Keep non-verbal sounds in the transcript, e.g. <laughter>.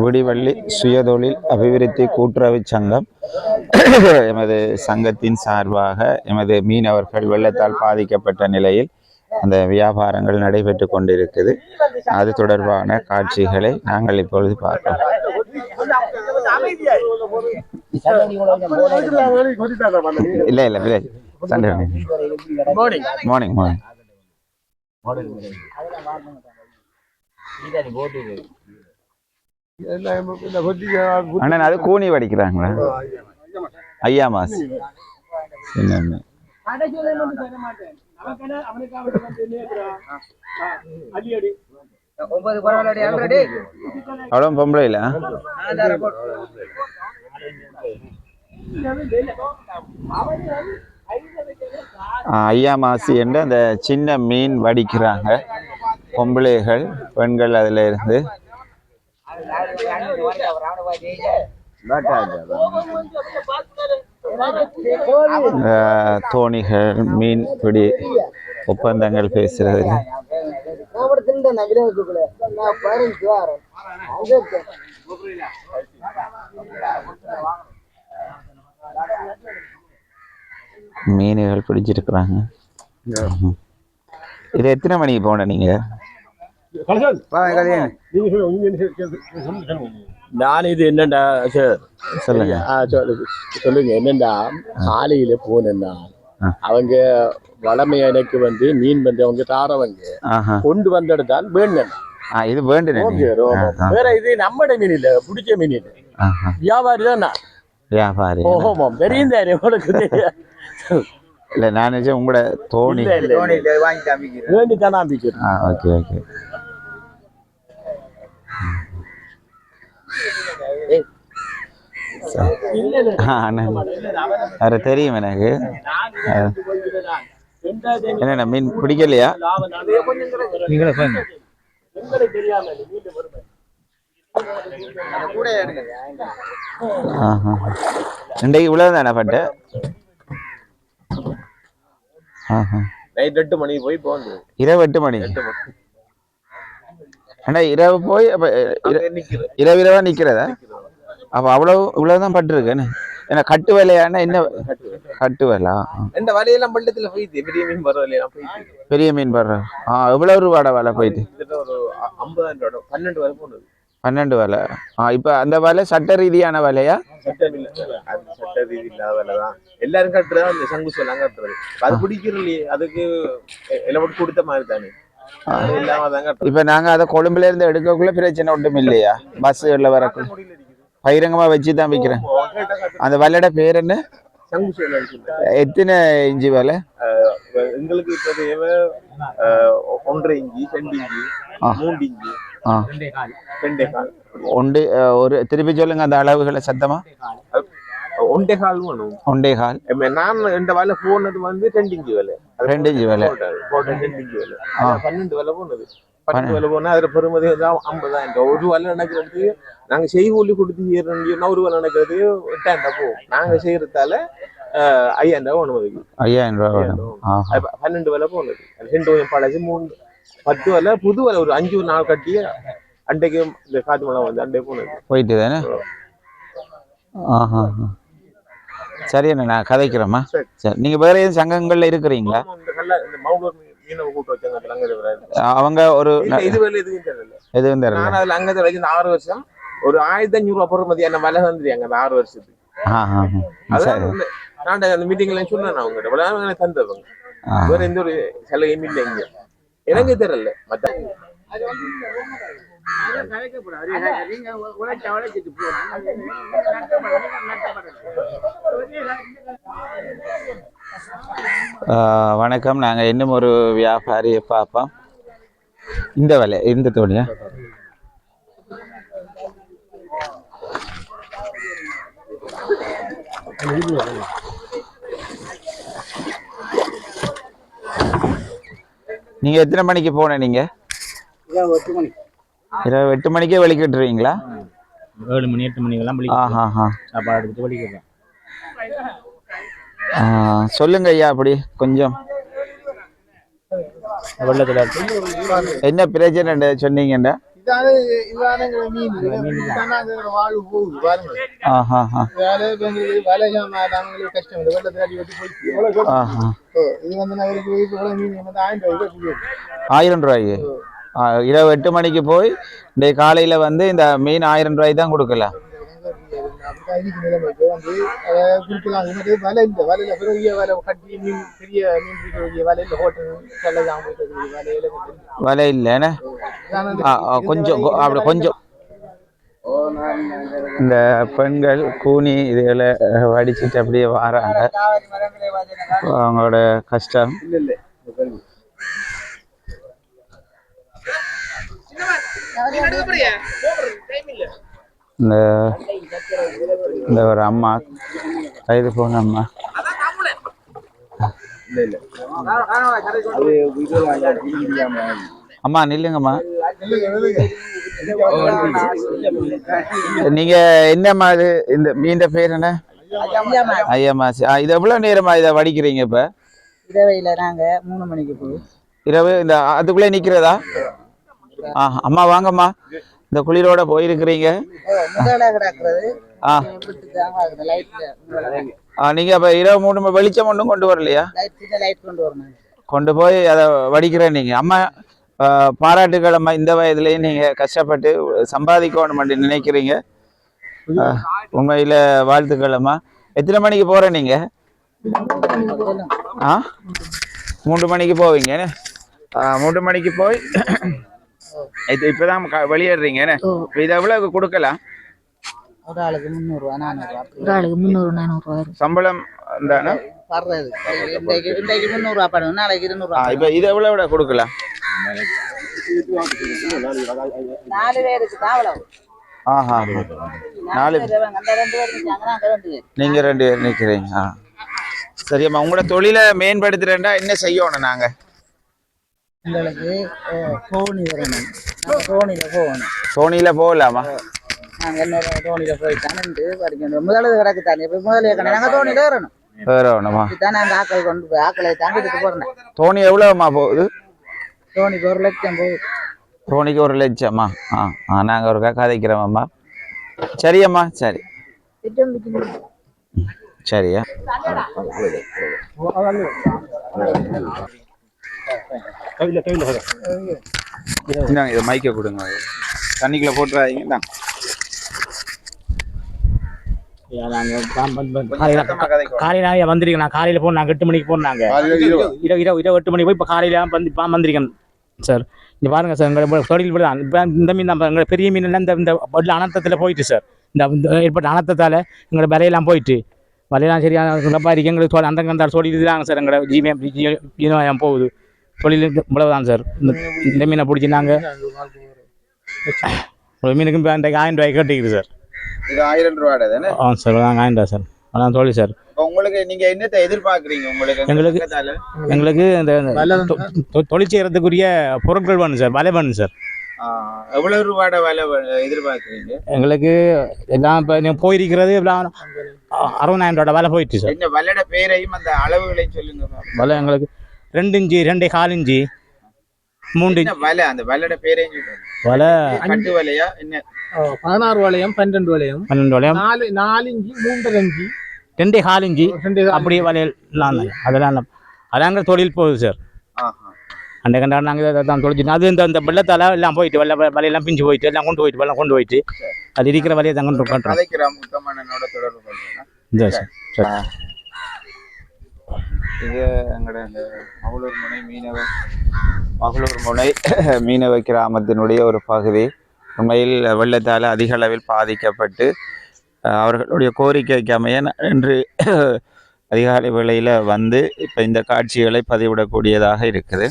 விடிவள்ளி சுயதொழில் அபிவிருத்தி கூட்டுறவு சங்கம் <coughs> எமது சங்கத்தின் சார்பாக எமது மீனவர்கள் வெள்ளத்தால் பாதிக்கப்பட்ட நிலையில் அந்த வியாபாரங்கள் நடைபெற்று கொண்டிருக்குது. அது தொடர்பான காட்சிகளை நாங்கள் இப்பொழுது பார்ப்போம். இல்லை இல்லை இல்லை. சண்டே மார்னிங் மார்னிங் மார்னிங் அண்ணன் அது கூனி வடிக்கிறாங்களா? ஐயா மாஸ் அவ்வளோ பொம்பளை இல்லை ஐயா மாசி என்று அந்த சின்ன மீன் வடிக்கிறாங்க. பொம்பளைகள் பெண்கள் அதில் இருந்து. தோணிகள் மீன் பிடி ஒப்பந்தங்கள் பேசுறதுல மீன்கள் பிடிச்சிருக்கிறாங்க. இது எத்தனை மணிக்கு போன நீங்க? நான் இது என்னண்டா சார் சொல்லுங்க சொல்லுங்க என்னண்டா காலையில போனேன்னா. அவங்க வளமை எனக்கு வந்து மீன் வந்து அவங்க தாரவங்க கொண்டு வந்த இடத்தான் வேணும் ஆ இது வேண்டுனே வேற இது நம்மட மீன் இல்ல பிடிச்ச மீன் இல்ல வியாபாரி தான் நான் வியாபாரி தானே உனக்கு தெரியும் இல்ல நான் உங்களோட தோணி வேண்டி தான் ஓகே ஓகே வேற தெரியும் எனக்கு. ஆ. என்னண்ணா மீன் பிடிக்கலையா? கூட எடுங்க ஆஹா இன்றைக்கு இவ்வளவு தானே பட்டு நைட் எட்டு மணிக்கு போய் போந்து இரவு எட்டு மணி. அண்ணா இரவு போய் அப்ப இர- இரவு இரவா நிக்கிறதா? அப்ப அவ்வளவு இவ்வளவுதான் பட்டிருக்கேன்னு. ஏன்னா கட்டு வேலையானா என்ன கட்டு வேலா. இந்த வலையெல்லாம் பள்ளத்துல போயிட்டு பெரிய மீன் பரவாயில்லையெல்லாம் போயிட்டு பெரிய மீன் படுற ஆ எவ்வளவு ரூபாட வேலை போயிட்டு? ஒரு ஐம்பதாயிரம் ரூபா பன்னெண்டு வரை போனது. பன்னெண்டு வேலை. ஆ இப்ப அந்த வேலை சட்ட ரீதியான வேலையா? சட்ட ரீதி இல்லாத வேலைதான் எல்லாரும் கட்டுறது அந்த சங்கு எல்லாம் கட்டுறது. அது பிடிக்கிறது அதுக்கு எல்லாம் கொடுத்த மாதிரி தானே. இப்ப நாங்க அதை கொழும்புல இருந்து எடுக்கக்குள்ள பிரச்சனை ஒன்றும் இல்லையா? பஸ்ல வரக்குள்ள முடியல இருக்குது. பகிரங்கமா வச்சு தான் விற்கிறேன் அந்த வேலையோட பேர் என்ன? எத்தனை இஞ்சி வேலை? எங்களுக்கு இப்ப தேவை ஒன்றரை இஞ்சி ரெண்டு இஞ்சி. மூன்று இஞ்சி ஆ. ரெண்டே கால். ஒன்று ஒரு திருப்பி சொல்லுங்க அந்த அளவுகளை சத்தமா. ஒன்றே கால் வேணும். ஒன்றே கால். நான் இந்த வேலை போனது வந்து ரெண்டு இஞ்சி வேலை ரெண்டு இஞ்சி வேலை ரெண்டு இஞ்சி வேலை பன்னெண்டு வேலை போனது. பன்னெண்டு வேலை போனா அதுல பெருமதி வந்து ஐம்பதாயிரம் ஒரு வேலை நடக்கிறது நாங்க செய்கூலி கொடுத்து செய்யறோம்னா ஒரு வேலை நடக்கிறது எட்டாயிரம் போகும். நாங்க செய்யறதால ஐயாயிரம் ரூபாய் வேணும் அதுக்கு. ஐயாயிரம் ரூபா பன்னெண்டு வேலை போனது. ரெண்டு கொஞ்சம் பழசு மூணு பத்து வேலை புது வேலை ஒரு அஞ்சு நாள் கட்டி அன்றைக்கு இந்த காத்து மழை வந்து அன்றைக்கு போனது. போயிட்டு தானே? ஆஹா. சரி அண்ணா நான் கதைக்கிறேம்மா. சரி. நீங்க வேற எதுவும் சங்கங்கள்ல இருக்கிறீங்களா? அவங்க ஒரு எதுவும் தெரியல. நான் அதுல அங்க வச்சு ஆறு வருஷம் ஒரு ஆயிரத்தி அஞ்சூறு ரூபா பொறுமதியான விலை வந்துருக்காங்க அந்த ஆறு வருஷத்துக்கு. நான் அந்த மீட்டிங்ல சொன்னேன் அவங்க. தந்தவங்க. வேற எந்த ஒரு சலுகையும் இல்லை இங்க. எனக்கு தெரியல. மத்த வணக்கம். நாங்க இன்னும் ஒரு வியாபாரியை பார்ப்போம். இந்த வேலை இந்த தோணியா? நீங்க எத்தனை மணிக்கு போன நீங்க இரவு எட்டு மணிக்கே வெளிக்கிட்டுருவீங்களா? ஏழு மணி எட்டு மணிக்கெல்லாம் சாப்பாடு எடுத்துட்டு ஆ, சொல்லுங்க ஐயா அப்படி கொஞ்சம். வெள்ளத்தில் என்ன பிரச்சனை சொன்னீங்கண்டா ஆயிரம் ரூபாய்க்கு இரவு எட்டு மணிக்கு போய் இன்றைய காலையில் வந்து இந்த மீன் ஆயிரம் ரூபாய்க்கு தான் கொடுக்கல. வலை இல்லைண்ணே கொஞ்சம் அப்படி கொஞ்சம். இந்த பெண்கள் கூனி இதுகளை வடிச்சிட்டு அப்படியே வாராங்க. அவங்களோட கஷ்டம். இந்த இந்த ஒரு அம்மா. கைது போன அம்மா. அம்மா நில்லுங்கம்மா. நீங்க என்னம்மா இது? இந்த மீன் பேர் என்ன? ஐயம்மா சி- ஆ, இது எவ்வளவு நேரமா இதை வடிக்கிறீங்க இப்ப? இரவையில் நாங்கள் மூணு மணிக்கு போய். இரவு இந்த அதுக்குள்ளே நிக்கிறதா? ஆ அம்மா வாங்கம்மா. இந்த குளிரோட போயிருக்கிறீங்க. நீங்க அப்ப இரவு மூணு வெளிச்சம் ஒன்றும் கொண்டு வரலையா? கொண்டு போய் அதை வடிக்கிறேன் நீங்க. அம்மா ஆ, பாராட்டுகள் அம்மா இந்த வயதுலயும் நீங்க கஷ்டப்பட்டு சம்பாதிக்கணும் நினைக்கிறீங்க. உண்மையில வாழ்த்துக்கள் அம்மா எத்தனை மணிக்கு போற நீங்க? ஆ? மூன்று மணிக்கு போவீங்க மூன்று மணிக்கு போய் இது இப்பதான் க- வெளியேறீங்க இது எவ்வளவு கொடுக்கலாம்? ஒரு ஆளுக்கு முந்நூறுரூவா நானூறுரூவா ஒரு ஆளுக்கு முந்நூறு நானூறுரூவா சம்பளம் தானே வர்றது. இன்றைக்கு இன்றைக்கு முந்நூறுரூவா பண்ணணும் நாளைக்கு இருநூறுவா இப்ப இது எவ்வளவு விட கொடுக்கலாம்? நாலு பேருக்கு தான் ஆஹா. நாலு நாங்கள் நீங்க ரெண்டு பேர். நிக்கிறீங்க ஆ. சரியம்மா உங்களோட தொழிலை மேம்படுத்துறேன்டா என்ன செய்யணும் நாங்க? எங்களுக்கு தோணி வரணும். நாங்கள் தோணியில் போகணும். சோனியில போகலாமா? நாங்கள் என்ன தோணியில் போயிட்டு நின்று படிக்கணும் முதலது கிடக்கு தானே இப்போ முதலே நாங்கள் தோணியில் ஏறணும். வேற ஒண்ணுமா இதுதான் நாங்கள் ஆக்கள் கொண்டு போய் ஆக்களை தாண்டிட்டு போகிறேன் தோனி எவ்வளவுமா போகுது? தோணிக்கு ஒரு லட்சம் போகுது. தோனிக்கு ஒரு லட்சமா? ஆ ஆ நாங்க ஒரு கதைக்கிறோம்மா சரியம்மா சரி. சரியா? இந்தாங்க இதை மைக்க கொடுங்க. தண்ணிக்குள்ள போட்டுறாதீங்க. இந்தாங்க. காலையில் வந்திருக்கேன் நான் காலையில் போனாங்க எட்டு மணிக்கு போனாங்க இரவு இரவு. இரவு எட்டு மணிக்கு போய் இப்போ காலையில் வந்து வந்திருக்கேன். சார் இங்கே பாருங்க சார் எங்களை தொழில் தான் இப்போ இந்த மீன் நம்ம எங்களை பெரிய மீன் எல்லாம் இந்த இந்த அனர்த்தத்தில் போயிட்டு சார். இந்த ஏற்பட்ட அனர்த்தத்தால் எங்களோட விலையெல்லாம் போயிட்டு. விலையெல்லாம் சரியான வியாபாரிக்கு எங்களுக்கு அந்த அந்த தொழில் தாங்க சார் எங்களோட ஜீவம் ஜீவனம் போகுது. தொழில் இந்த- இவ்வளவுதான் சார். இந்த இந்த மீனை பிடிச்சி நாங்கள் ஒரு மீனுக்கு இப்போ இன்றைக்கு ஆயிரம் ரூபாய் கட்டிக்குது சார். இது ஆயிரம் ரூபாய் தானே? ஆ சார் நாங்கள் ஆயிரம் ரூபாய் சார். அதான் தொழில் சார். உங்களுக்கு நீங்க என்னத்தை எதிர்பார்க்கறீங்க? உங்களுக்கு எங்களுக்கு-? எங்களுக்கு இந்த இந்த தொழில் செய்கிறதுக்குரிய பொருட்கள் வேணும் சார் விலை வேணும் சார். எவ்வளவு ரூபாயோட விலை எதிர்பார்க்கறீங்க? எங்களுக்கு எல்லாம் இப்போ நீங்கள் போயிருக்கிறது எல்லாம் அறுபதாயிரம் ரூபாய் விலை போயிடுச்சு சார். என்ன விலையோட பேரையும் அந்த அளவுகளையும் சொல்லுங்க. விலை எங்களுக்கு ரெண்டு இஞ்சி ரெண்டே கால் இஞ்சி மூன்று விலை? அந்த விலையோட சொல்லுங்க விலை கட்டு விலையா? என்ன? பதினாறு வளையம் பன்னெண்டு வளையம் பன்னெண்டு விலையம். நாலு நாலு இஞ்சி மூன்றரை இஞ்சி ரெண்டே கால் இஞ்சி அப்படியே விலையெல்லாம். அதெல்லாம் அதாங்க தொழில் போகுது சார். அந்த கண்டா நாங்கள் தான் தொழிச்சு அது இந்த இந்த வெள்ளத்தால் எல்லாம் போயிட்டு வெள்ள வலையெல்லாம் பிஞ்சு போயிட்டு எல்லாம் கொண்டு போயிட்டு வெள்ளம் கொண்டு போயிட்டு அது இருக்கிற வலையை தான் கொண்டு பண்ணுறோம் கதைக்கிறான் முத்தம்மனோட தொடர்பு கொள்றேன் இந்த சார் சரி இது எங்களோட இந்த மகளூர் முனை மீனவ மகளூர் முனை <clears throat> மீனவ கிராமத்தினுடைய ஒரு பகுதி. உண்மையில் வெள்ளத்தால் அதிக அளவில் பாதிக்கப்பட்டு அவர்களுடைய கோரிக்கைக்கு அமைய இன்று <clears throat> அதிகாலை வேளையில் வந்து இப்போ இந்த காட்சிகளை பதிவிடக்கூடியதாக இருக்குது.